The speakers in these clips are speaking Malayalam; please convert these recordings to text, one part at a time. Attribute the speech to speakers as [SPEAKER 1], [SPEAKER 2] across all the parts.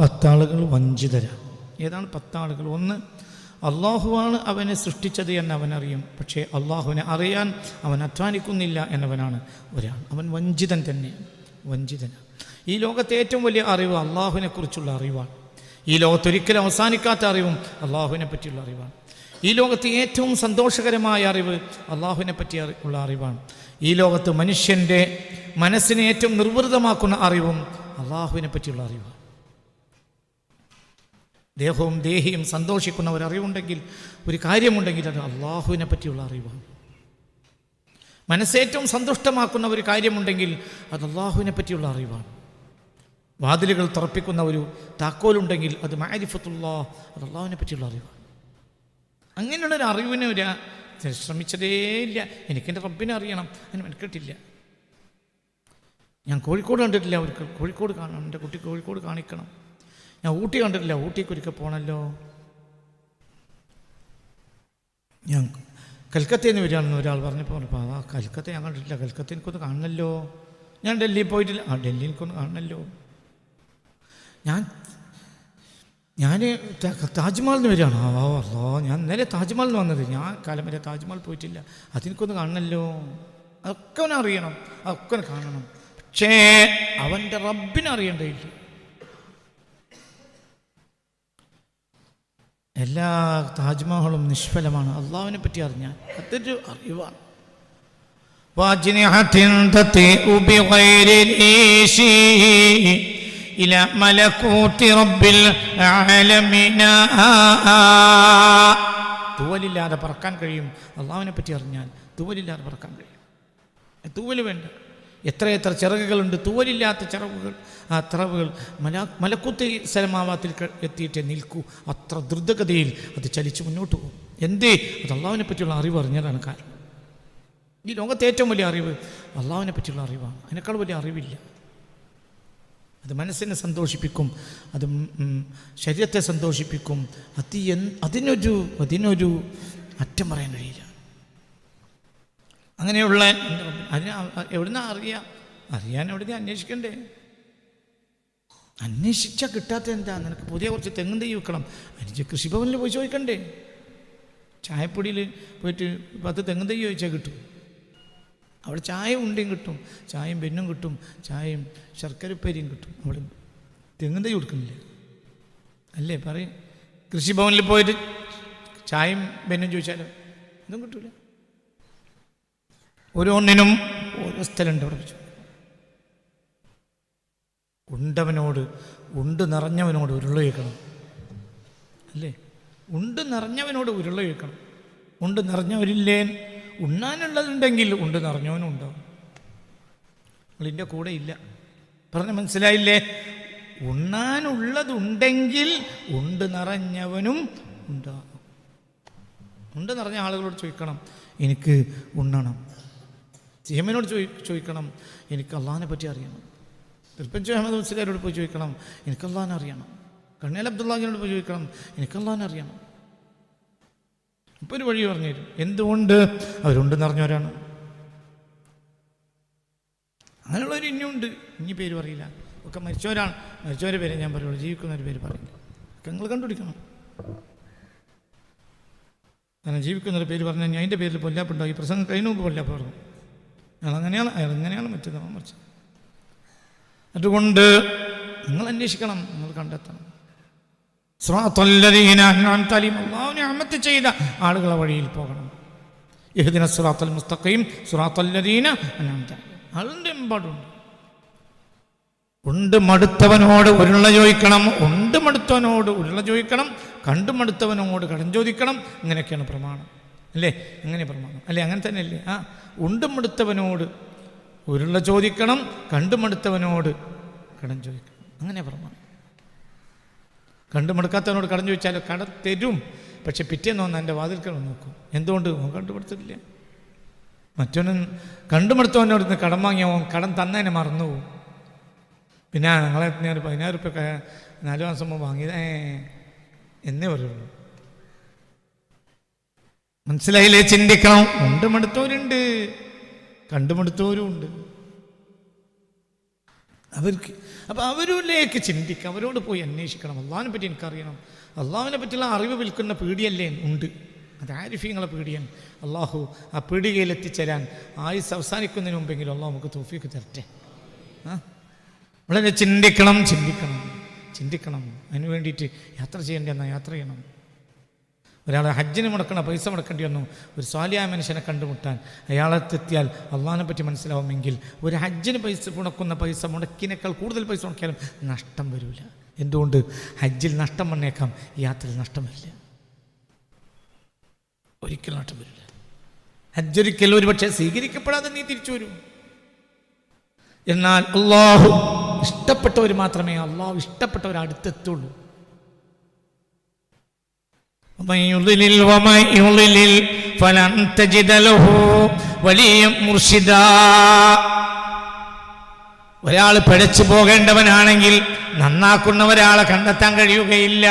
[SPEAKER 1] പത്താളുകൾ വഞ്ചിതരാണ് ഏതാണ് പത്താളുകൾ? ഒന്ന് അള്ളാഹുവാണ് അവനെ സൃഷ്ടിച്ചത് എന്ന് അവനറിയും. പക്ഷേ അള്ളാഹുവിനെ അറിയാൻ അവൻ അധ്വാനിക്കുന്നില്ല എന്നവനാണ് ഒരാൾ. അവൻ വഞ്ചിതൻ തന്നെയാണ്. വഞ്ചിതനാണ് ഈ ലോകത്തെ ഏറ്റവും വലിയ അറിവ് അള്ളാഹുവിനെ കുറിച്ചുള്ള അറിവാണ്. ഈ ലോകത്തൊരിക്കലും അവസാനിക്കാത്ത അറിവും അള്ളാഹുവിനെ പറ്റിയുള്ള അറിവാണ്. ഈ ലോകത്ത് ഏറ്റവും സന്തോഷകരമായ അറിവ് അള്ളാഹുവിനെ പറ്റി ഉള്ള അറിവാണ്. ഈ ലോകത്ത് മനുഷ്യന്റെ മനസ്സിനെ ഏറ്റവും നിർവൃതമാക്കുന്ന അറിവും അള്ളാഹുവിനെ പറ്റിയുള്ള അറിവാണ്. ദേഹവും ദേഹിയും സന്തോഷിക്കുന്ന ഒരറിവുണ്ടെങ്കിൽ ഒരു കാര്യമുണ്ടെങ്കിൽ അത് അള്ളാഹുവിനെ പറ്റിയുള്ള അറിവാണ്. മനസ്സേറ്റവും സന്തുഷ്ടമാക്കുന്ന ഒരു കാര്യമുണ്ടെങ്കിൽ അത് അള്ളാഹുവിനെ പറ്റിയുള്ള അറിവാണ്. വാതിലുകൾ തുറപ്പിക്കുന്ന ഒരു താക്കോലുണ്ടെങ്കിൽ അത് മാരിഫത്തുള്ള അത് അള്ളാഹുവിനെ പറ്റിയുള്ള അറിവാണ്. അങ്ങനെയുള്ളൊരു അറിവിനെ ഒരു ശ്രമിച്ചതേ ഇല്ല. എനിക്കെന്റെ റബ്ബിനെ അറിയണം. അതിന് മെനക്കെട്ടില്ല. ഞാൻ കോഴിക്കോട് കണ്ടിട്ടില്ല. അവർക്ക് കോഴിക്കോട് കാണണം. എന്റെ കുട്ടി കോഴിക്കോട് കാണിക്കണം. ഞാൻ ഊട്ടി കണ്ടിട്ടില്ല. ഊട്ടി ഒരിക്കൽ പോകണമല്ലോ ഞാൻ കൽക്കത്തയിൽ നിന്ന് വരികയാണെന്ന് ഒരാൾ പറഞ്ഞപ്പോൾ പറഞ്ഞപ്പോൾ ആ കൽക്കത്ത ഞാൻ കണ്ടിട്ടില്ല. കൽക്കത്ത എനിക്കൊന്ന് കാണണമല്ലോ ഞാൻ ഡൽഹിയിൽ പോയിട്ടില്ല. ആ ഡൽഹി എനിക്കൊന്ന് കാണണമല്ലോ ഞാൻ ഞാൻ താജ്മഹലിൽ നിന്ന് വരികയാണ്. ആ വാ അല്ലോ ഞാൻ ഇന്നലെ താജ്മഹലിൽ നിന്ന് വന്നത്. ഞാൻ കാലം വരെ താജ്മഹൽ പോയിട്ടില്ല. അതെനിക്കൊന്ന് കാണണല്ലോ. അതൊക്കെ അവനറിയണം. അതൊക്കെ കാണണം. പക്ഷേ അവന്റെ റബ്ബിനെ എല്ലാ താജ്മഹലും നിഷ്ഫലമാണ് അള്ളാഹുവിനെ പറ്റി അറിഞ്ഞാൽ അതൊരു അറിവാണ് واجنحة تطيء بغير ريش إلى ملكوت رب العالمين തൂവലില്ലാതെ പറക്കാൻ കഴിയും അള്ളാഹുവിനെ പറ്റി അറിഞ്ഞാൽ തൂവലില്ലാതെ പറക്കാൻ കഴിയും തൂവല് വേണ്ട എത്രയെത്ര ചിറകുകളുണ്ട് തൂവലില്ലാത്ത ചിറകുകൾ. ആ ചിറവുകൾ മല മലക്കുത്തി സലമാവാത്തിൽ എത്തിയിട്ടേ നിൽക്കൂ. അത്ര ദ്രുതഗതിയിൽ അത് ചലിച്ച് മുന്നോട്ട് പോകും. എന്തേ? അത് അള്ളാഹുവിനെ പറ്റിയുള്ള അറിവ് അറിഞ്ഞതാണ് കാരണം ഈ ലോകത്തെ ഏറ്റവും വലിയ അറിവ് അള്ളാഹുവിനെ പറ്റിയുള്ള അറിവാണ്. അതിനേക്കാൾ വലിയ അറിവില്ല. അത് മനസ്സിനെ സന്തോഷിപ്പിക്കും അത് ശരീരത്തെ സന്തോഷിപ്പിക്കും. അത് അതിനൊരു അതിനൊരു അറ്റം പറയാൻ കഴിയില്ല. അങ്ങനെയുള്ള അതിന് എവിടുന്ന എവിടുന്നാ അറിയാം? അറിയാൻ എവിടുന്ന് അന്വേഷിക്കണ്ടേ? അന്വേഷിച്ചാൽ കിട്ടാത്ത എന്താ? നിനക്ക് പുതിയ കുറച്ച് തെങ്ങും തൈ വെക്കണം അതിന് കൃഷിഭവനിൽ പോയി ചോദിക്കണ്ടേ? ചായപ്പൊടിയിൽ പോയിട്ട് പത്ത് തെങ്ങും തൈ ചോദിച്ചാൽ കിട്ടും. അവിടെ ചായ ഉണ്ടയും കിട്ടും. ചായയും പെന്നും കിട്ടും. ചായയും ശർക്കരപ്പേരിയും കിട്ടും. അവിടെ തെങ്ങും തൈ കൊടുക്കുന്നില്ല. അല്ലേ? പറയും. കൃഷിഭവനിൽ പോയിട്ട് ചായയും പെന്നും ചോദിച്ചാലോ ഒന്നും കിട്ടൂല. ഓരോന്നിനും ഓരോ സ്ഥലമുണ്ട് അവിടെ ഉണ്ടവനോട് ഉണ്ട് നിറഞ്ഞവനോട് ഉരുള വയ്ക്കണം അല്ലേ? ഉണ്ട് നിറഞ്ഞവനോട് ഉരുള വയ്ക്കണം ഉണ്ട് നിറഞ്ഞവരില്ലേ ഉണ്ണാനുള്ളതുണ്ടെങ്കിൽ ഉണ്ട് നിറഞ്ഞവനും ഉണ്ടാവും. നിങ്ങളിന്റെ കൂടെ ഇല്ല. പറഞ്ഞ മനസ്സിലായില്ലേ? ഉണ്ണാനുള്ളതുണ്ടെങ്കിൽ ഉണ്ട് നിറഞ്ഞവനും ഉണ്ടാകും ഉണ്ട് നിറഞ്ഞ ആളുകളോട് ചോദിക്കണം എനിക്ക് ഉണ്ണണം. സിയമ്മനോട് ചോദി ചോദിക്കണം എനിക്ക് അള്ളാഹിനെ പറ്റി അറിയണം. തിരുപ്പഞ്ചു അഹമ്മദ് മുസ്ലിയാരോട് പോയി ചോദിക്കണം എനിക്ക് അള്ളാഹിനെ അറിയണം. കണ്ണേൽ അബ്ദുള്ളാഹിനോട് പോയി ചോദിക്കണം എനിക്ക് അള്ളാഹിനെ അറിയണം. ഇപ്പോൾ ഒരു വഴി പറഞ്ഞു തരും. എന്തുകൊണ്ട്? അവരുണ്ടെന്ന് അറിഞ്ഞവരാണ് അങ്ങനെയുള്ളവർ ഇനിയുണ്ട്. ഇനി പേര് പറയില്ല. ഒക്കെ മരിച്ചവരാണ്. മരിച്ചവരെ പേര് ഞാൻ പറയുള്ളൂ. ജീവിക്കുന്നവർ പേര് പറയില്ല. ഒക്കെ നിങ്ങൾ കണ്ടുപിടിക്കണം. കാരണം ജീവിക്കുന്നവരുടെ പേര് പറഞ്ഞാൽ ഞാൻ അതിന്റെ പേരിൽ പൊല്ലാപ്പുണ്ടാവും. ഈ പ്രസംഗം കഴിഞ്ഞ മുമ്പ് പൊല്ലാപ്പ് പറഞ്ഞു. അയാൾ അങ്ങനെയാണ് മറ്റേത് അവൻ മറിച്ച് അതുകൊണ്ട് നിങ്ങൾ അന്വേഷിക്കണം നിങ്ങൾ കണ്ടെത്തണം. നിഅമത്ത് ചെയ്ത ആളുകളെ വഴിയിൽ പോകണം. യഹദിന സുറാത്തൽ മുസ്തഖീം സുറാത്തല്ലദീന അതിന്റെ എമ്പാടുണ്ട്. ഉണ്ട് മടുത്തവനോട് ഉരുള ചോദിക്കണം ഉണ്ട് മടുത്തവനോട് ഉരുള ചോദിക്കണം കണ്ടു മടുത്തവനോട് കടം ചോദിക്കണം ഇങ്ങനെയൊക്കെയാണ് പ്രമാണം. അല്ലേ? അങ്ങനെ പ്രമാണം. അല്ലേ അങ്ങനെ തന്നെ അല്ലേ ആ ഉണ്ടും എടുത്തവനോട് ഉരുള ചോദിക്കണം കണ്ടുമെടുത്തവനോട് കടം ചോദിക്കണം. അങ്ങനെ പ്രമാണം. കണ്ടുമെടുക്കാത്തവനോട് കടം ചോദിച്ചാൽ കട തരും. പക്ഷെ പിറ്റേന്ന് വന്ന് എന്റെ വാതിൽക്കൽ നോക്കും. എന്തുകൊണ്ട്? ഓൻ കണ്ടുപിടുത്തില്ല മറ്റവനും കണ്ടുമടുത്തവനോട് നിന്ന് കടം വാങ്ങിയ ഓൻ കടം തന്നതിനെ മറന്നു പോകും പിന്നെ ഞങ്ങളെ ഞാൻ ഒരു പതിനായിരം റുപ്യ നാല് മാസം മുമ്പ് വാങ്ങിയത്. എന്നേ പറയുള്ളൂ. മനസ്സിലായില്ലേ? ചിന്തിക്കണം. ഉണ്ട് മടുത്തവരുണ്ട് കണ്ടുമടുത്തവരും ഉണ്ട് അവർക്ക് അപ്പോൾ അവരിലേക്ക് ചിന്തിക്കുക അവരോട് പോയി അന്വേഷിക്കണം. അള്ളാഹിനെ പറ്റി എനിക്കറിയണം. അള്ളാഹിനെ പറ്റിയുള്ള അറിവ് വിൽക്കുന്ന പീടിയല്ലേ ഉണ്ട്. അത് ആരിഫീങ്ങളെ പീടിയാണ് അള്ളാഹു ആ പീടികയിൽ എത്തിച്ചേരാൻ ആയുസ് അവസാനിക്കുന്നതിന് മുമ്പെങ്കിലും അള്ളാഹു നമുക്ക് തോഫിക്ക് തരട്ടെ. വളരെ ചിന്തിക്കണം ചിന്തിക്കണം. ചിന്തിക്കണം. അതിന് വേണ്ടിയിട്ട് യാത്ര ചെയ്യേണ്ടി എന്നാൽ യാത്ര ചെയ്യണം. ഒരാൾ ഹജ്ജിന് മുടക്കണ പൈസ മുടക്കേണ്ടി വന്നു. ഒരു സ്വാലിയായ മനുഷ്യനെ കണ്ടുമുട്ടാൻ അയാളെത്തിയാൽ അള്ളാഹിനെ പറ്റി മനസ്സിലാവുമെങ്കിൽ ഒരു ഹജ്ജിന് പൈസ മുടക്കുന്ന പൈസ മുടക്കിനേക്കാൾ കൂടുതൽ പൈസ മുടക്കിയാലും നഷ്ടം വരില്ല എന്തുകൊണ്ട്? ഹജ്ജിൽ നഷ്ടം വന്നേക്കാം യാത്രയിൽ നഷ്ടം വരില്ല ഒരിക്കലും നഷ്ടം വരില്ല. ഹജ്ജൊരിക്കലും ഒരു പക്ഷേ സ്വീകരിക്കപ്പെടാതെ നീ തിരിച്ചു വരും. എന്നാൽ അള്ളാഹു ഇഷ്ടപ്പെട്ടവർ മാത്രമേ അള്ളാഹു ഇഷ്ടപ്പെട്ടവർ അടുത്തെത്തുള്ളൂ. ومن يضلل ومن يضلل فلن تجد له وليا مرشدا ഒരാൾ പിഴച്ചു പോകേണ്ടവനാണെങ്കിൽ നന്നാക്കുന്ന ഒരാളെ കണ്ടെത്താൻ കഴിയുകയില്ല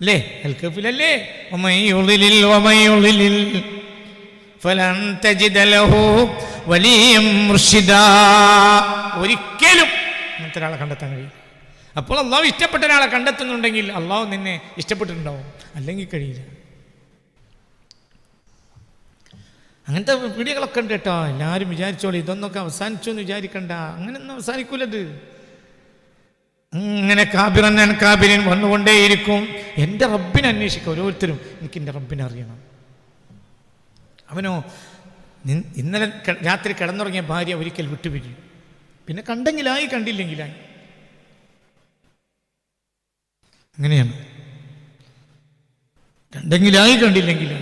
[SPEAKER 1] അല്ലേ അൽക്കഫിലല്ലേ ഒമയുള്ളിൽ ഒമയുള്ളിൽ ഫലൻ തജിദ ലഹു വലിയ മുർഷിദാ ഒരിക്കലും അങ്ങനത്തെ ഒരാളെ കണ്ടെത്താൻ കഴിയില്ല അപ്പോൾ അള്ളാഹു ഇഷ്ടപ്പെട്ട ഒരാളെ കണ്ടെത്തുന്നുണ്ടെങ്കിൽ അള്ളാഹു നിന്നെ ഇഷ്ടപ്പെട്ടിട്ടുണ്ടാവും. അല്ലെങ്കിൽ കഴിയില്ല. അങ്ങനത്തെ വീഡിയോകളൊക്കെ ഉണ്ട് കേട്ടോ. എല്ലാവരും വിചാരിച്ചോളൂ ഇതൊന്നൊക്കെ അവസാനിച്ചു എന്ന് വിചാരിക്കണ്ട. അങ്ങനെയൊന്നും അവസാനിക്കൂലത്. അങ്ങനെ കാബിറൻ കാബിരൻ വന്നുകൊണ്ടേയിരിക്കും. എന്റെ റബ്ബിനെ അന്വേഷിക്കും. ഓരോരുത്തരും എനിക്ക് എന്റെ റബ്ബിനെ അറിയണം. അവനോ ഇന്നലെ രാത്രി കിടന്നുറങ്ങിയ ഭാര്യ ഒരിക്കൽ വിട്ടുപിരിഞ്ഞു പിന്നെ കണ്ടെങ്കിലായി കണ്ടില്ലെങ്കിലായി. അങ്ങനെയാണ്. കണ്ടെങ്കിലായി കണ്ടില്ലെങ്കിൽ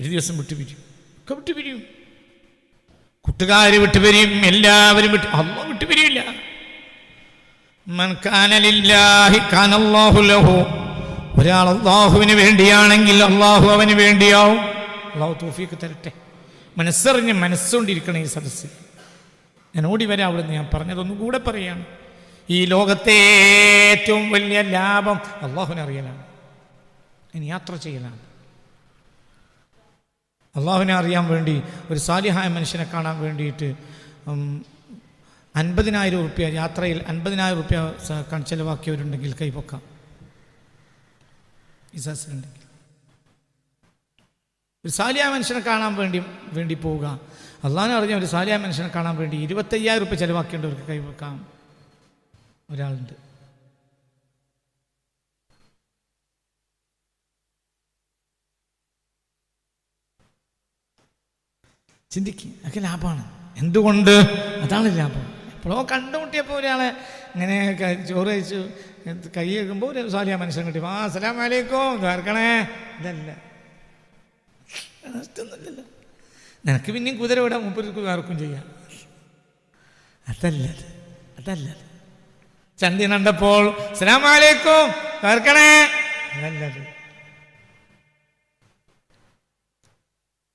[SPEAKER 1] ഒരു ദിവസം വിട്ടുപിരിയും. ഒക്കെ വിട്ടുപിരിയും. കൂട്ടുകാർ വിട്ടുപിരിയും എല്ലാവരും വിട്ടു അമ്മ വിട്ടുപിരിയില്ല. ഒരാൾ അള്ളാഹുവിന് വേണ്ടിയാണെങ്കിൽ അള്ളാഹു അവന് വേണ്ടിയാവും. അള്ളാഹു തോഫിയൊക്കെ തരട്ടെ. മനസ്സറിഞ്ഞ് മനസ്സുകൊണ്ടിരിക്കണം ഈ സദസ്സിൽ. ഞാൻ ഓടി വരാം അവിടുന്ന്. ഞാൻ പറഞ്ഞതൊന്നും കൂടെ പറയാണ് ഈ ലോകത്തെ ഏറ്റവും വലിയ ലാഭം അള്ളാഹുവിനെ അറിയാനാണ് ഇനി യാത്ര ചെയ്യലാണ്. അള്ളാഹുവിനെ അറിയാൻ വേണ്ടി ഒരു സാലിഹായ മനുഷ്യനെ കാണാൻ വേണ്ടിയിട്ട് അൻപതിനായിരം റുപ്യ യാത്രയിൽ അൻപതിനായിരം റുപ്യ ചെലവാക്കിയവരുണ്ടെങ്കിൽ കൈപൊക്കാം വിശ്വാസമുണ്ടെങ്കിൽ ഒരു സാലിയായ മനുഷ്യനെ കാണാൻ വേണ്ടി വേണ്ടി പോവുക. അള്ളാഹിനെ അറിഞ്ഞ ഒരു സാലിയായ മനുഷ്യനെ കാണാൻ വേണ്ടി ഇരുപത്തയ്യായിരം റുപ്യ ചെലവാക്കേണ്ടവർക്ക് കൈവെക്കാം ഒരാളുണ്ട്. ചിന്തിക്കുക അതൊക്കെ ലാഭമാണ്. എന്തുകൊണ്ട്? അതാണ് ലാഭം. എപ്പോഴോ കണ്ടുമുട്ടിയപ്പോൾ ഒരാളെ ഇങ്ങനെ ചോറ് കഴിച്ചു കൈ കേൾക്കുമ്പോൾ ഒരു സാലിയ മനുഷ്യൻ കിട്ടി. ആ അസ്സലാം വലൈക്കും തീർക്കണേ ഇതല്ല. നിനക്ക് പിന്നെയും കുതിര വിടാം മുപ്പത് ആർക്കും ചെയ്യാം. അതല്ലത്. അതല്ലത്. ചന്തി കണ്ടപ്പോൾ അസ്സലാം കേൾക്കണേ? നല്ലത്.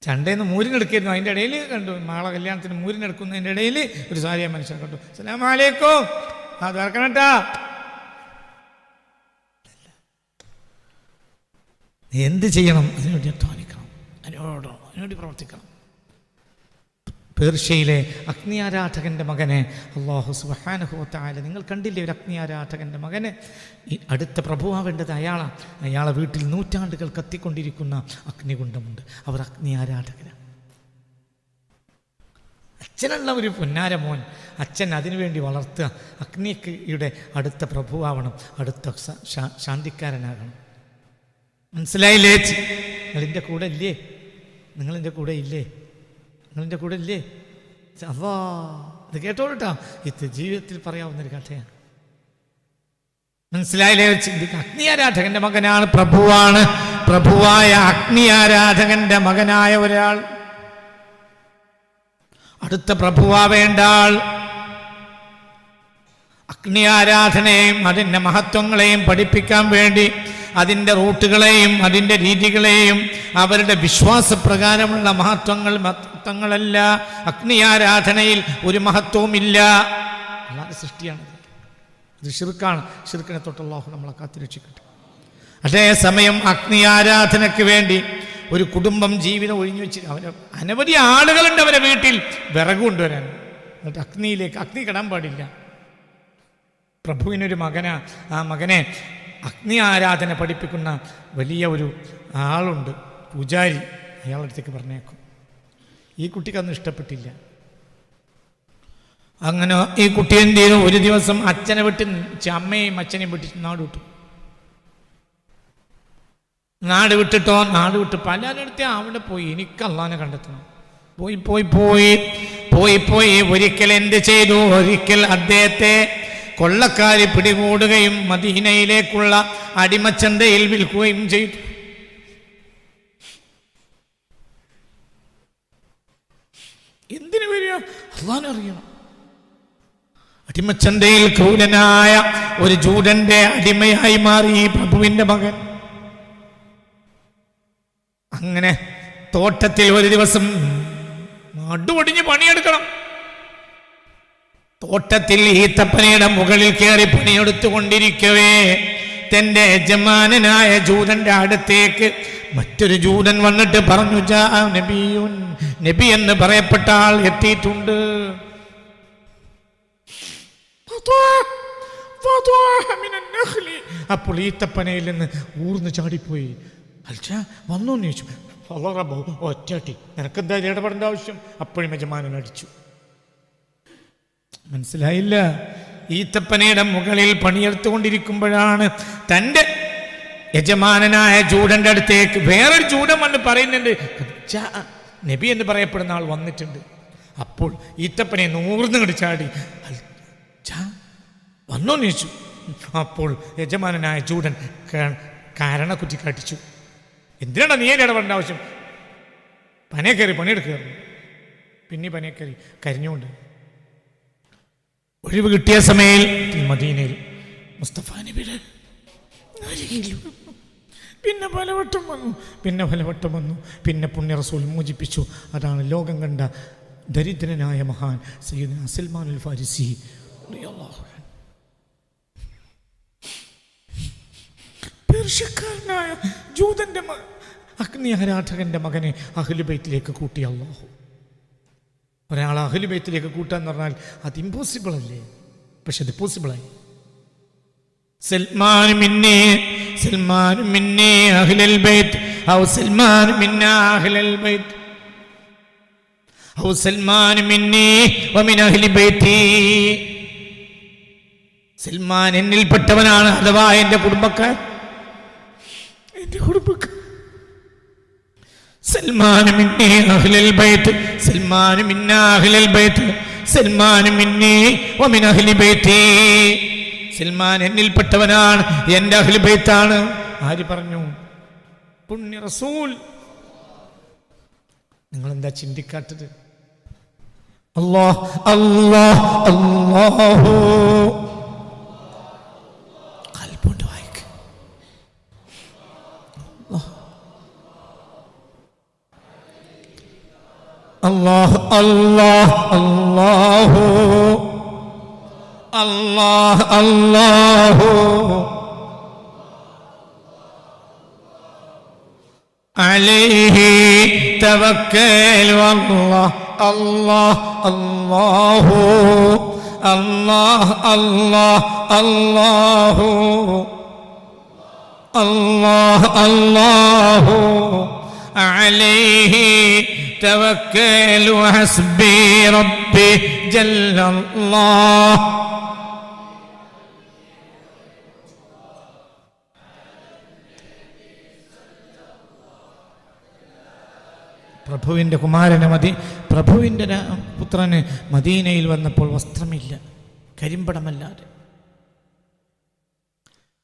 [SPEAKER 1] ചണ്ടേന്ന് മൂരിനെടുക്കായിരുന്നു അതിന്റെ ഇടയിൽ കണ്ടു മാളെ കല്യാണത്തിന് മൂരിനെടുക്കുന്നതിന്റെ ഇടയിൽ ഒരു സാരിയ മനുഷ്യനെ കണ്ടു. സലാമലേക്കും ആ തുറക്കണട്ടാ എന്ത് ചെയ്യണം? അതിനുവേണ്ടി അധ്വാനിക്കണം അതിനോടോ അതിനുവേണ്ടി പ്രവർത്തിക്കണം. പേർഷ്യയിലെ അഗ്നി ആരാധകന്റെ മകനെ അള്ളാഹു സുബഹാനുഭവത്തായ നിങ്ങൾ കണ്ടില്ലേ ഒരു അഗ്നി ആരാധകന്റെ മകന് അടുത്ത പ്രഭുവാവേണ്ടത് അയാളാണ് അയാളെ വീട്ടിൽ നൂറ്റാണ്ടുകൾ കത്തിക്കൊണ്ടിരിക്കുന്ന അഗ്നികുണ്ഡമുണ്ട് അവർ അഗ്നി ആരാധകരാണ് അച്ഛനുള്ള ഒരു പൊന്നാര മോൻ അച്ഛൻ അതിനുവേണ്ടി വളർത്തുക. അഗ്നിയുടെ അടുത്ത പ്രഭുവാവണം അടുത്ത ശാന്തിക്കാരനാകണം. മനസ്സിലായില്ലേ നിങ്ങളെന്റെ കൂടെ ഇല്ലേ? നിങ്ങളെന്റെ കൂടെ ഇല്ലേ? നിങ്ങളെന്റെ കൂടെ ഇല്ലേ? അവാ ഇത് കേട്ടോളൂട്ടോ. ഇത് ജീവിതത്തിൽ പറയാവുന്ന ഒരു കഥയാണ്. മനസ്സിലായില്ലേ? ചിന്തിക്കുക അഗ്നി ആരാധകന്റെ മകനാണ് പ്രഭുവാണ്. പ്രഭുവായ അഗ്നി ആരാധകന്റെ മകനായ ഒരാൾ. അടുത്ത പ്രഭുവാവേണ്ട ആൾ. അഗ്നി ആരാധനയെയും അതിന്റെ മഹത്വങ്ങളെയും പഠിപ്പിക്കാൻ വേണ്ടി അതിന്റെ റൂട്ടുകളെയും അതിന്റെ രീതികളെയും അവരുടെ വിശ്വാസപ്രകാരമുള്ള മഹത്വങ്ങൾ മഹത്വങ്ങളല്ല. അഗ്നിയാരാധനയിൽ ഒരു മഹത്വവുമില്ല. അല്ലാതെ സൃഷ്ടിയാണ് ഇത് ഷിർക്കാണ് ഷിർക്കിനെ തൊട്ടുള്ളാഹു നമ്മളെ കാത്തിരക്ഷിക്കട്ടെ അതേസമയം അഗ്നി ആരാധനയ്ക്ക് വേണ്ടി ഒരു കുടുംബം ജീവിതം ഒഴിഞ്ഞു വെച്ച് അവരെ അനവധി ആളുകളുണ്ട് അവരെ വീട്ടിൽ വിറക് കൊണ്ടുവരാൻ. എന്നിട്ട് അഗ്നിയിലേക്ക് അഗ്നി കിടാൻ പാടില്ല. പ്രഭുവിനൊരു മകനാ ആ മകനെ അഗ്നി ആരാധന പഠിപ്പിക്കുന്ന വലിയ ഒരു ആളുണ്ട് പൂജാരി. അയാളുടെ അടുത്തേക്ക് പറഞ്ഞേക്കും. ഈ കുട്ടിക്കന്ന് ഇഷ്ടപ്പെട്ടില്ല. അങ്ങനെ ഈ കുട്ടി എന്ത് ചെയ്തു? ഒരു ദിവസം അച്ഛനെ വിട്ട് അമ്മയും അച്ഛനെയും വിട്ടി നാട് വിട്ടു. നാട് വിട്ടിട്ടോ? നാട് വിട്ട് പലരിടത്തെ അവിടെ പോയി. എനിക്ക് അള്ളാനെ കണ്ടെത്തണം. പോയി പോയി പോയി. പോയി പോയി. ഒരിക്കൽ എന്ത് ചെയ്തു? ഒരിക്കൽ അദ്ദേഹത്തെ കൊള്ളക്കാരി പിടികൂടുകയും മദീനയിലേക്കുള്ള അടിമച്ചന്തയിൽ വിൽക്കുകയും ചെയ്തു. എന്തിനു വരിക? അടിമച്ചന്തയിൽ ക്രൂരനായ ഒരു ജൂതന്റെ അടിമയായി മാറി ഈ പ്രഭുവിന്റെ മകൻ. അങ്ങനെ തോട്ടത്തിൽ ഒരു ദിവസം നടുവടിഞ്ഞ് പണിയെടുക്കണം. തോട്ടത്തിൽ ഈത്തപ്പനയുടെ മുകളിൽ കയറി പണിയെടുത്തുകൊണ്ടിരിക്കവേ. തന്റെ യജമാനനായ ജൂതന്റെ അടുത്തേക്ക് മറ്റൊരു ജൂതൻ വന്നിട്ട് പറഞ്ഞു നബിയുൻ നബി എന്ന് പറയപ്പെട്ട ആൾ എത്തിയിട്ടുണ്ട്. അപ്പോൾ ഈത്തപ്പനയിൽ നിന്ന് ഊർന്ന് ചാടിപ്പോയി. അൽച്ച വന്നു ചോദിച്ചു. ഒറ്റട്ടി നിനക്കെന്താ ഇടപെടേണ്ട ആവശ്യം? അപ്പോഴും യജമാനൻ അടിച്ചു. മനസ്സിലായില്ല? ഈത്തപ്പനയുടെ മുകളിൽ പണിയെടുത്തുകൊണ്ടിരിക്കുമ്പോഴാണ് തന്റെ യജമാനനായ ചൂടന്റെ അടുത്തേക്ക് വേറൊരു ചൂടൻ വന്ന് പറയുന്നുണ്ട് നബി എന്ന് പറയപ്പെടുന്ന ആൾ വന്നിട്ടുണ്ട്. അപ്പോൾ ഈത്തപ്പനെ നൂർന്ന് കണ്ട് ചാടി "അൽ- ഛ, വന്നോ ചോദിച്ചു. അപ്പോൾ യജമാനനായ ചൂടൻ കാരണ കുറ്റി കാട്ടിച്ചു. എന്തിനാണ് നീ ഇടപെടേണ്ട ആവശ്യം? പനയെ കയറി പണിയെടുക്കുകയായിരുന്നു പിന്നെ പനയെ കയറി കരിഞ്ഞുകൊണ്ട് ഒഴിവ് കിട്ടിയ സമയത്തിൽ മദീനയിൽ മുസ്തഫ പിന്നെ പലവട്ടം വന്നു പിന്നെ പലവട്ടം വന്നു. പിന്നെ പുണ്യ റസൂൽ മോചിപ്പിച്ചു. അതാണ് ലോകം കണ്ട ദരിദ്രനായ മഹാൻ സയ്യിദ് സയ്യിദ്ന സൽമാനുൽ ഫാരിസി. പേർഷ്യക്കാരനായ ജൂതന്റെ അഗ്നി ആരാധകന്റെ മകനെ അഖിലുബൈത്തിലേക്ക് കൂട്ടി അള്ളാഹു ഒരാൾ അഹലുബൈത്തിലേക്ക് കൂട്ടാന്ന് പറഞ്ഞാൽ അത് ഇമ്പോസിബിൾ അല്ലേ? പക്ഷെ അത് പോസിബിളായി സൽമാൻ സൽമാൻ അഹ്ലൽ ബൈത്ത്. ഔ സൽമാൻ മിന്ന അഹ്ലൽ ബൈത്ത്. ഔ സൽമാൻ അഹ്ലി സൽമാൻ എന്നിൽപ്പെട്ടവനാണ് അഥവാ എന്റെ കുടുംബക്കാർ? എന്റെ കുടുംബക്കാർ സൽമാൻ മിന്നി അഹ്ലൽ ബൈത്ത് സൽമാൻ മിന്ന അഹ്ലൽ ബൈത്ത് സൽമാൻ മിന്നി വമിൻ അഹ്ലി ബൈത്തി സൽമാൻ എന്നിൽപ്പെട്ടവനാണ് എന്റെ അഹ്ലി ബൈത്താണ്. ആര് പറഞ്ഞു? പുണ്യ റസൂൽ. നിങ്ങൾ എന്താ ചിന്തിക്കാത്തത്? അള്ളാഹ് അള്ളാഹ് അല്ലാഹു. الله الله الله. الله الله. عليه توكل والله الله الله. الله الله الله. الله الله. عليه توكل وحسبي ربي جل الله പ്രഭുവിൻ്റെ കുമാരന് മതി പ്രഭുവിൻ്റെ രാ- പുത്രന് മദീനയിൽ വന്നപ്പോൾ വസ്ത്രമില്ല കരിമ്പടമല്ലാതെ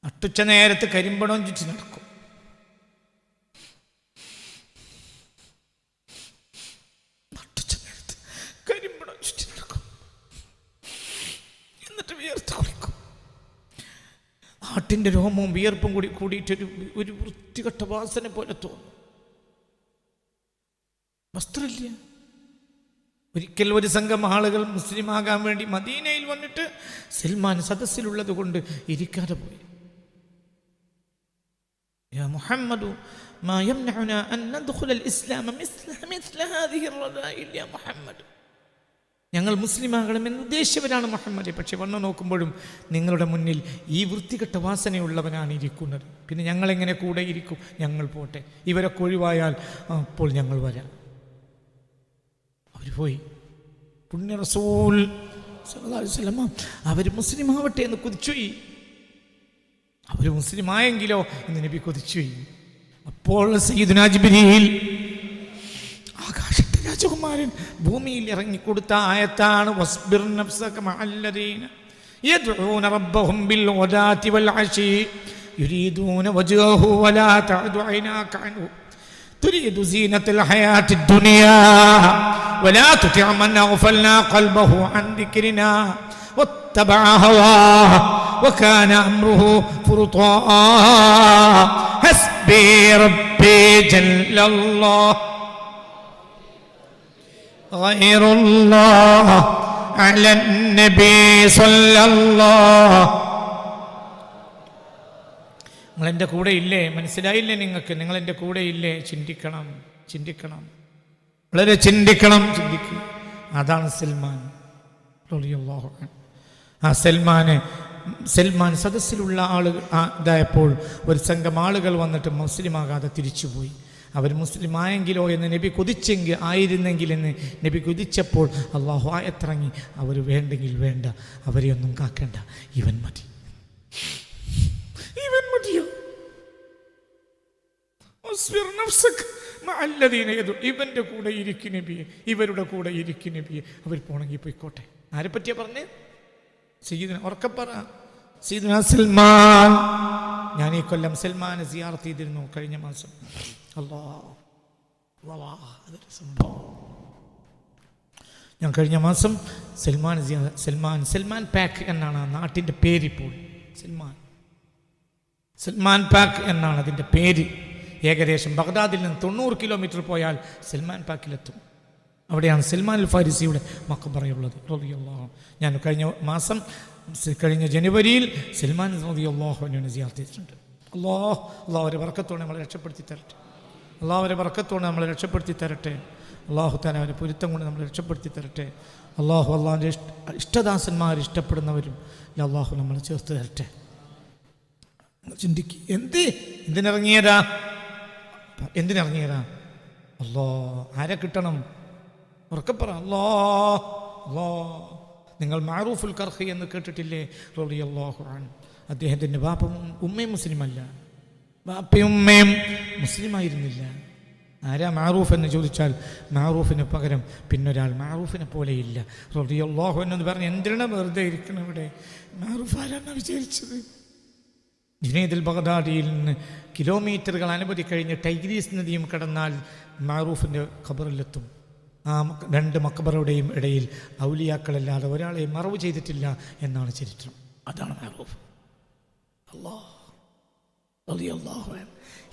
[SPEAKER 1] അട്ടുച്ച നേരത്ത് കരിമ്പടം ചുറ്റി നടക്കും ആട്ടിൻ്റെ രോമവും വിയർപ്പും കൂടി കൂടിയിട്ടൊരു ഒരു വൃത്തികെട്ട വാസന പോലെ തോന്നും വസ്ത്രമില്ല ഒരിക്കൽ ഒരു സംഘം ആളുകൾ മുസ്ലിം ആകാൻ വേണ്ടി മദീനയിൽ വന്നിട്ട് സൽമാൻ സദസ്സിലുള്ളത് കൊണ്ട് ഇരിക്കാതെ പോയി يا محمد ما يمنعنا أن ندخل الإسلام مثل مثل هذه الرذائل يا محمد ഞങ്ങൾ മുസ്ലിമാകണമെന്ന് ഉദ്ദേശിച്ചവരാണ് മുഹമ്മദ്. പക്ഷെ വന്നു നോക്കുമ്പോഴും നിങ്ങളുടെ മുന്നിൽ ഈ വൃത്തികെട്ട വാസനയുള്ളവനാണ് ഇരിക്കുന്നത്. പിന്നെ ഞങ്ങളെങ്ങനെ കൂടെ ഇരിക്കും? ഞങ്ങൾ പോട്ടെ. ഇവരൊക്കെ ഒഴിവായാൽ അപ്പോൾ ഞങ്ങൾ വരാം. അവർ പോയി. പുണ്യ റസൂൽ സല്ലല്ലാഹു അലൈഹി വസല്ലമ അവർ മുസ്ലിം ആവട്ടെ എന്ന് കുതിച്ചുപോയി. അവർ മുസ്ലിമായെങ്കിലോ എന്ന് നബി കുതിച്ചുപോയി. അപ്പോൾ സയ്യിദ് ജിബ്രീൽ ആകാശത്തെ രാജകുമാരൻ ഭൂമിയിൽ ഇറങ്ങിക്കൊടുത്ത ആയത്താണ് വസ്ബിർ നഫ്സക മഅല്ലദീന യദ്ഊന റബ്ബഹും ബിൽ ഗദാതി വൽ അശി യുരീദൂന വജ്ഹഹു വലാ തഅദു ഐനാക അൻഹു تريد زينة الحياة الدنيا ولا تطع من أغفلنا قلبه عن ذكرنا واتبع هواه وكان أمره فرطا حسبي ربي جل الله غير الله على النبي صلى الله നിങ്ങൾ എൻ്റെ കൂടെ ഇല്ലേ മനസ്സിലായില്ലേ നിങ്ങൾക്ക് നിങ്ങൾ എൻ്റെ കൂടെ ഇല്ലേ ചിന്തിക്കണം ചിന്തിക്കണം വളരെ ചിന്തിക്കണം ചിന്തിക്കുക അതാണ് സൽമാൻ റളിയല്ലാഹു അൻഹു. ആ സൽമാന് സൽമാൻ സദസ്സിലുള്ള ആള് ആ- ഇതായപ്പോൾ ഒരു സംഘം ആളുകൾ വന്നിട്ട് മുസ്ലിമാകാതെ തിരിച്ചുപോയി അവർ മുസ്ലിമായെങ്കിലോ എന്ന് നബി കുതിച്ചെങ്കിൽ ആയിരുന്നെങ്കിൽ എന്ന് നബി കുതിച്ചപ്പോൾ അള്ളാഹു ആയത്രങ്ങി അവർ വേണ്ടെങ്കിൽ വേണ്ട അവരെ ഒന്നും കാക്കണ്ട. ഇവൻ മതി. ഇവൻ മതിയോ? ഇവന്റെ കൂടെ ഇരിക്കും നബിയെ. ഇവരുടെ കൂടെ ഇരിക്കും നബിയെ. അവർ പോണെങ്കിൽ പോയിക്കോട്ടെ. ആരെ പറ്റിയാ പറഞ്ഞേ സീദിന ഉറക്കപ്പറ സീദിന സൽമാൻ ഞാൻ ഈ കൊല്ലം സൽമാനെ സിയാർത്ത് ചെയ്തിരുന്നു കഴിഞ്ഞ മാസം. അല്ലാ അതൊരു സംഭവം. ഞാൻ കഴിഞ്ഞ മാസം സൽമാൻ സൽമാൻ സൽമാൻ പാക്ക് എന്നാണ് ആ നാട്ടിന്റെ പേരിപ്പോൾ സൽമാൻ. സൽമാൻ പാക്ക് എന്നാണ് അതിന്റെ പേര്. ഏകദേശം ബഗ്ദാദിൽ നിന്ന് തൊണ്ണൂറ് കിലോമീറ്റർ പോയാൽ സൽമാൻ പാക്കിലെത്തും. അവിടെയാണ് സൽമാൻ അൽ ഫാരിസിയുടെ മക്കബറയുള്ളത് ഞാൻ കഴിഞ്ഞ മാസം കഴിഞ്ഞ ജനുവരിയിൽ സൽമാൻ റളിയല്ലാഹുവിനെ സിയാർത്തിച്ചിട്ടുണ്ട് അള്ളാഹ് അള്ളാഹ് അവരെ വർക്കത്തോടെ നമ്മളെ രക്ഷപ്പെടുത്തി തരട്ടെ. അള്ളാഹ് അവരെ വർക്കത്തോടെ നമ്മളെ രക്ഷപ്പെടുത്തി തരട്ടെ. അള്ളാഹു താൻ അവരെ പൊരുത്തം കൊണ്ട് നമ്മളെ രക്ഷപ്പെടുത്തി തരട്ടെ. അള്ളാഹു അള്ളാഹിന്റെ ഇഷ്ട ഇഷ്ടദാസന്മാർ ഇഷ്ടപ്പെടുന്നവരും അള്ളാഹു നമ്മളെ ചേർത്ത് തരട്ടെ. ചിന്തിക്കുക എന്ത്? എന്തിനിറങ്ങിയതാ? എന്തിനിറങ്ങിയതാ? അല്ലോ ആരെ കിട്ടണം? ഉറക്കപ്പറ അല്ലോ അല്ലോ നിങ്ങൾ മാറൂഫുൽ കർഹി എന്ന് കേട്ടിട്ടില്ലേ? റോഡി അള്ളാഹു അദ്ദേഹത്തിന്റെ ബാപ്പ ഉമ്മയും മുസ്ലിമല്ല. ബാപ്പയും ഉമ്മയും മുസ്ലിമായിരുന്നില്ല. ആരാ മാറൂഫ് എന്ന് ചോദിച്ചാൽ മാറൂഫിന് പകരം പിന്നൊരാൾ മാറൂഫിനെ പോലെയില്ല. റോഡി അള്ളാഹു എന്ന് പറഞ്ഞ് എന്തിനാണ് വെറുതെ ഇരിക്കണം ഇവിടെ? മാറൂഫ് ആരാണ് വിചാരിച്ചത്? ജുനൈദുൽ ബഗ്ദാദിയിൽ നിന്ന് കിലോമീറ്ററുകൾ അനവധി കഴിഞ്ഞ് ടൈഗ്രീസ് നദിയും കടന്നാൽ മാറൂഫിന്റെ ഖബറിലെത്തും. ആ രണ്ട് മക്കബറുടെയും ഇടയിൽ ഔലിയാക്കളല്ലാതെ ഒരാളെ മറവ് ചെയ്തിട്ടില്ല എന്നാണ് ചരിത്രം. അതാണ്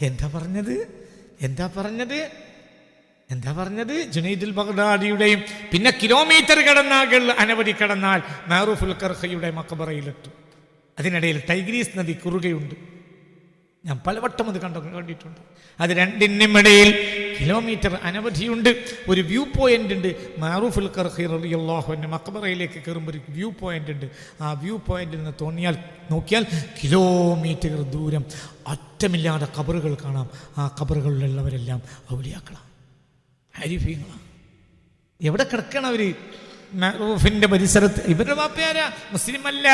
[SPEAKER 1] എന്താ പറഞ്ഞത്? എന്താ പറഞ്ഞത്? എന്താ പറഞ്ഞത്? ജുനൈദുൽ ബഗ്ദാദിയുടെയും പിന്നെ കിലോമീറ്റർ കടന്നാകൾ അനവധി കടന്നാൽ മാറൂഫുൽ കർഹയുടെ മക്കബറയിലെത്തും അതിനിടയിൽ ടൈഗ്രീസ് നദി കുറുകയുണ്ട്. ഞാൻ പലവട്ടം അത് കണ്ടു കണ്ടിട്ടുണ്ട്. അത് രണ്ടിനും ഇടയിൽ കിലോമീറ്റർ അനവധിയുണ്ട്. ഒരു വ്യൂ പോയിന്റ് ഉണ്ട്. മാറൂഫുൽ കർഹിറിയാഹുവിന്റെ മക്കബറയിലേക്ക് കയറുമ്പോൾ ഒരു വ്യൂ പോയിന്റ് ഉണ്ട്. ആ വ്യൂ പോയിന്റിൽ നിന്ന് തോന്നിയാൽ നോക്കിയാൽ കിലോമീറ്റർ ദൂരം. അറ്റമില്ലാതെ കബറുകൾ കാണാം. ആ കബറുകളിലുള്ളവരെല്ലാം ഔലിയാക്കളാണ്. ഹരിഫീങ്ങളാണ് എവിടെ കിടക്കണം അവർ മാറൂഫിന്റെ പരിസരത്ത്. ഇവരുടെ വാപ്പയാരാ? മുസ്ലിം അല്ല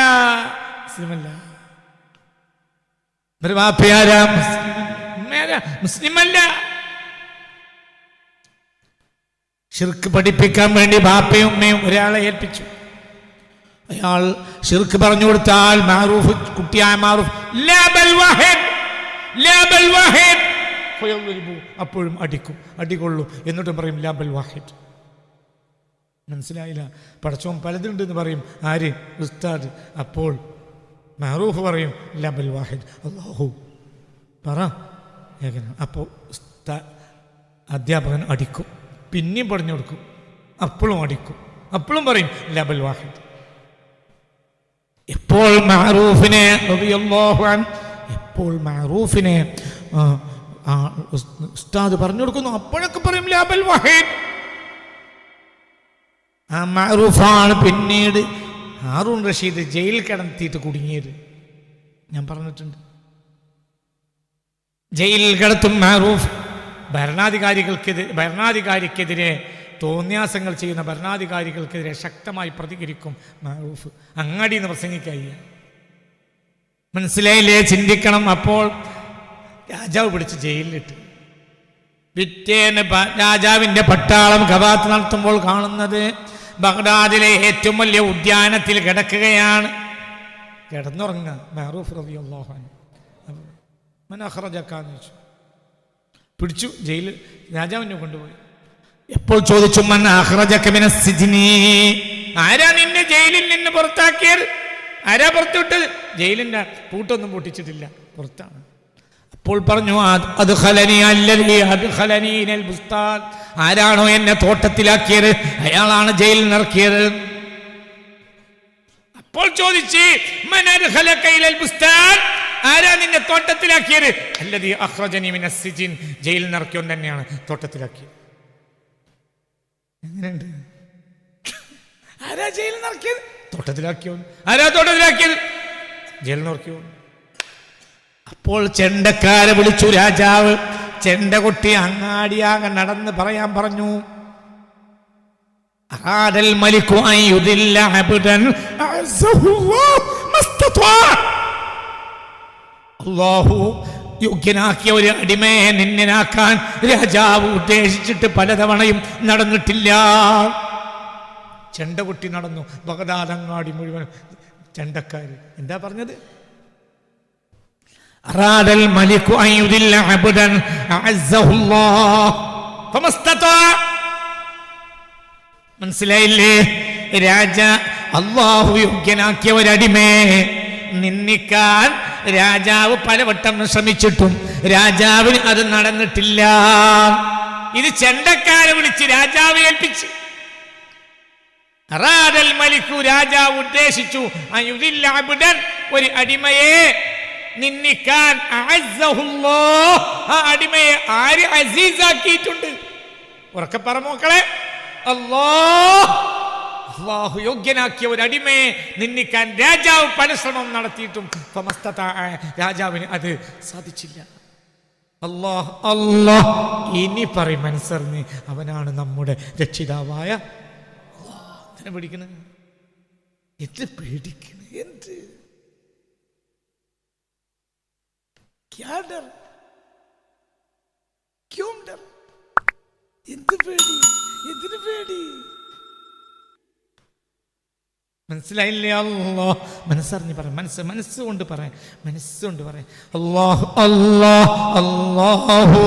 [SPEAKER 1] മുസ്ലിം അല്ല ഇവരുടെ വാപ്പയാരാ മുസ്ലിം മുസ്ലിം അല്ല ഷിർക്ക് പഠിപ്പിക്കാൻ വേണ്ടി ബാപ്പയും ഉമ്മയും ഒരാളെ ഏൽപ്പിച്ചു. അയാൾ ഷിർക്ക് പറഞ്ഞു കൊടുത്താൽ മാറൂഫ് കുട്ടിയായ മാറൂഫ്. അപ്പോഴും അടിക്കും അടികൊള്ളും. എന്നിട്ടും പറയും ലാബൽ വാഹിദ്. മനസ്സിലായില്ല? പടച്ചോൻ പലതുണ്ടെന്ന് പറയും. ആര്? ഉസ്താദ്. അപ്പോൾ മാറൂഫ് പറയും ലബൽ വാഹിദ് അള്ളാഹു പറ. ഏകന അപ്പോൾ അധ്യാപകൻ അടിക്കും. പിന്നെയും പറഞ്ഞു കൊടുക്കും. അപ്പോഴും അടിക്കും. അപ്പോഴും പറയും ലബൽ വാഹിദ്. എപ്പോൾ മാറൂഫിനെ എപ്പോൾ മാറൂഫിനെ ഉസ്താദ് പറഞ്ഞു കൊടുക്കുന്നു അപ്പോഴൊക്കെ പറയും ലബൽ വാഹിദ്. ആ മാറൂഫാണ് പിന്നീട് ഹാറൂൺ റഷീദ് ജയിലിൽ കിടത്തിയിട്ട് കുടുങ്ങിയത്. ഞാൻ പറഞ്ഞിട്ടുണ്ട്. ജയിലിൽ കിടത്തും മാറൂഫ് ഭരണാധികാരികൾക്കെതിരെ ഭരണാധികാരിക്കെതിരെ തോന്യാസങ്ങൾ ചെയ്യുന്ന ഭരണാധികാരികൾക്കെതിരെ ശക്തമായി പ്രതികരിക്കും മാറൂഫ്. അങ്ങാടി എന്ന് പ്രസംഗിക്കുക മനസ്സിലായില്ലേ? ചിന്തിക്കണം. അപ്പോൾ രാജാവ് പിടിച്ച് ജയിലിലിട്ട്. പിറ്റേന്ന് രാജാവിന്റെ പട്ടാളം കവാത്ത് നടത്തുമ്പോൾ കാണുന്നത് ബഗ്ദാദിലെ ഏറ്റവും വലിയ ഉദ്യാനത്തിൽ കിടക്കുകയാണ്. കിടന്നുറങ്ങുക. മെഹറൂഫ് റബിയുള്ളാഹാൻ മനഹറജക്കാന്ന് ചോദിച്ചു. പിടിച്ചു ജയിലിൽ രാജാവിനെ കൊണ്ടുപോയി. എപ്പോൾ ചോദിച്ചു ആരാ നിന്നെ ജയിലിൽ നിന്ന് പുറത്താക്കിയത്? ആരാ പുറത്തുവിട്ടത്? ജയിലിന്റെ പൂട്ടൊന്നും പൊട്ടിച്ചിട്ടില്ല. പുറത്താണ്. അപ്പോൾ പറഞ്ഞു "അത്- ആരാണോ എന്നെ തോട്ടത്തിലാക്കിയത്? അയാളാണ് ജയിലിൽ നിറക്കിയത്. അപ്പോൾ ചോദിച്ച്? ആരാ നിന്നെ തോട്ടത്തിലാക്കിയത്? അല്ലതി അഖ്റജനി മിന സിജിൻ. ജയിലിൽ നിറക്കിയോൻ തന്നെയാണ് തോട്ടത്തിലാക്കിയത്. എങ്ങനെയുണ്ട്? ആരാ ജയിലിൽ നിറക്കിയത്? തോട്ടത്തിലാക്കിയോൻ ആരാ തോട്ടത്തിലാക്കിയത്? ജയിലിൽ നിറക്കിയോൻ അപ്പോൾ ചെണ്ടക്കാരെ വിളിച്ചു രാജാവ്. ചെണ്ടകുട്ടി അങ്ങാടിയാകെ നടന്ന് പറയാൻ പറഞ്ഞു യോഗ്യനാക്കിയ ഒരു അടിമയെ നിന്നനാക്കാൻ രാജാവ് ഉദ്ദേശിച്ചിട്ട് പലതവണയും നടന്നിട്ടില്ല. ചെണ്ടകുട്ടി നടന്നു ബഗദാദങ്ങാടി മുഴുവൻ ചെണ്ടക്കാര്. എന്താ പറഞ്ഞത്? أراد الملك أن يذل عبدا أعزه الله فما استطاع മനസ്സിലായില്ലേ രാജ അള്ളാഹു യോഗ്യനാക്കിയ ഒരടിമയെ നിന്ദിക്കാൻ രാജാവ് പലവട്ടം ശ്രമിച്ചിട്ടും രാജാവിന് അത് നടന്നിട്ടില്ല ഇത് ചെണ്ടക്കാരെ വിളിച്ച് രാജാവ് ഏൽപ്പിച്ചു അറാദൽ മലിക്കു രാജാവ് ഉദ്ദേശിച്ചു അയുദില്ല അബ്ദൻ ഒരു അടിമയെ അഅസ്സഹുല്ലാ. ആ അടിമയെ ആര് അസീസാക്കിയിട്ടുണ്ട്? ഉറക്കെ പറ മക്കളെ അല്ലോ അള്ളാഹു യോഗ്യനാക്കിയ ഒരു അടിമയെ നിന്ദിക്കാൻ രാജാവ് പരിശ്രമം നടത്തിയിട്ടും രാജാവിന് അത് സാധിച്ചില്ല. അല്ലാഹ് അല്ലാഹ്. ഇനി പറയും മനസ്സറിഞ്ഞ് അവനാണ് നമ്മുടെ രക്ഷിതാവായ പേടിക്കണ? എന്ത് പേടിക്കണേ? എന്ത്? ക്യാ डर क्यों डर എന്ത് പേടി? എന്തിനു പേടി? മനസ്സിലായില്ലേ അല്ലോ മനസ്സറിഞ്ഞ് പറയാം മനസ്സ് മനസ്സുകൊണ്ട് പറയാം മനസ്സുകൊണ്ട് പറയാം അള്ളാഹു അല്ലാഹു അല്ലാഹു